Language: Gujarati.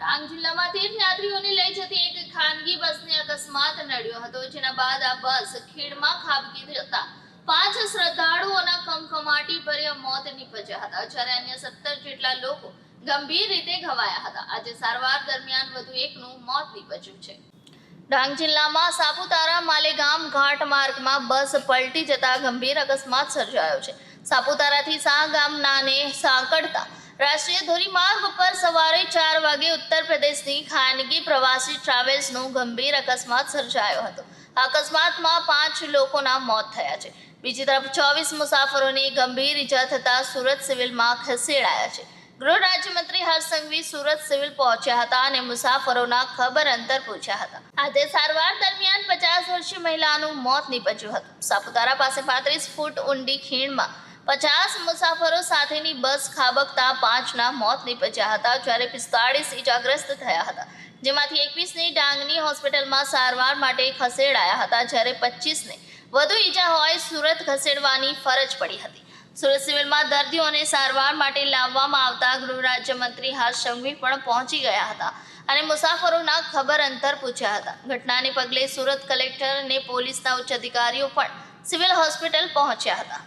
ડાંગ જિલ્લામાં તીર્થયાત્રીઓને લઈ જતી એક ખાનગી બસને અકસ્માત નડ્યો હતો, જેના બાદ આ બસ ખીણમાં ખાબકી જતા પાંચ શ્રદ્ધાળુઓના કમકમાટી ભર્યા મોત નીપજ્યા હતા, જ્યારે અન્ય સત્તર જેટલા લોકો ગંભીર રીતે ઘવાયા હતા. આજે સારવાર દરમિયાન વધુ એકનું મોત નીપજ્યું છે. ડાંગ જિલ્લામાં સાપુતારા માલેગામ ઘાટ માર્ગમાં બસ પલટી જતા ગંભીર અકસ્માત સર્જાયો છે. સાપુતારાથી ગામ ગામનાને સાંકળતા રાષ્ટ્રીય ધોરીમાર્ગ પર સવારે વાગે ઉત્તર પ્રદેશની ખાનગી પ્રવાસી ટ્રાવેલ્સનો ગંભીર અકસ્માત સર્જાયો હતો. અકસ્માતમાં પાંચ લોકોના મોત થયા છે. બીજી તરફ ચોવીસ મુસાફરોની ગંભીર ઈજા થતા સુરત સિવિલમાં ખસેડાયા છે. ગૃહ રાજ્યમંત્રી હરસંઘવી સુરત સિવિલ પહોંચ્યા હતા અને મુસાફરોના ખબર અંતર પૂછ્યા હતા. આજે સારવાર દરમિયાન પચાસ વર્ષીય મહિલાનું મોત નીપજ્યું હતું. સાપુતારા પાસે પાંત્રીસ ફૂટ ઊંડી ખીણમાં પચાસ મુસાફરો સાથેની બસ ખાબકતા પાંચના મોત નીપજ્યા હતા, જ્યારે પિસ્તાળીસ ઇજાગ્રસ્ત થયા હતા. જેમાંથી એકવીસને ડાંગની હોસ્પિટલમાં સારવાર માટે ખસેડાયા હતા, જ્યારે પચીસને વધુ ઈજા હોય સુરત ખસેડવાની ફરજ પડી હતી. સુરત સિવિલમાં દર્દીઓને સારવાર માટે લાવવામાં આવતા ગૃહ રાજ્યમંત્રી હર્ષ સંઘવી પણ પહોંચી ગયા હતા અને મુસાફરોના ખબર અંતર પૂછ્યા હતા. ઘટનાને પગલે સુરત કલેક્ટર અને પોલીસના ઉચ્ચ અધિકારીઓ પણ સિવિલ હોસ્પિટલ પહોંચ્યા હતા.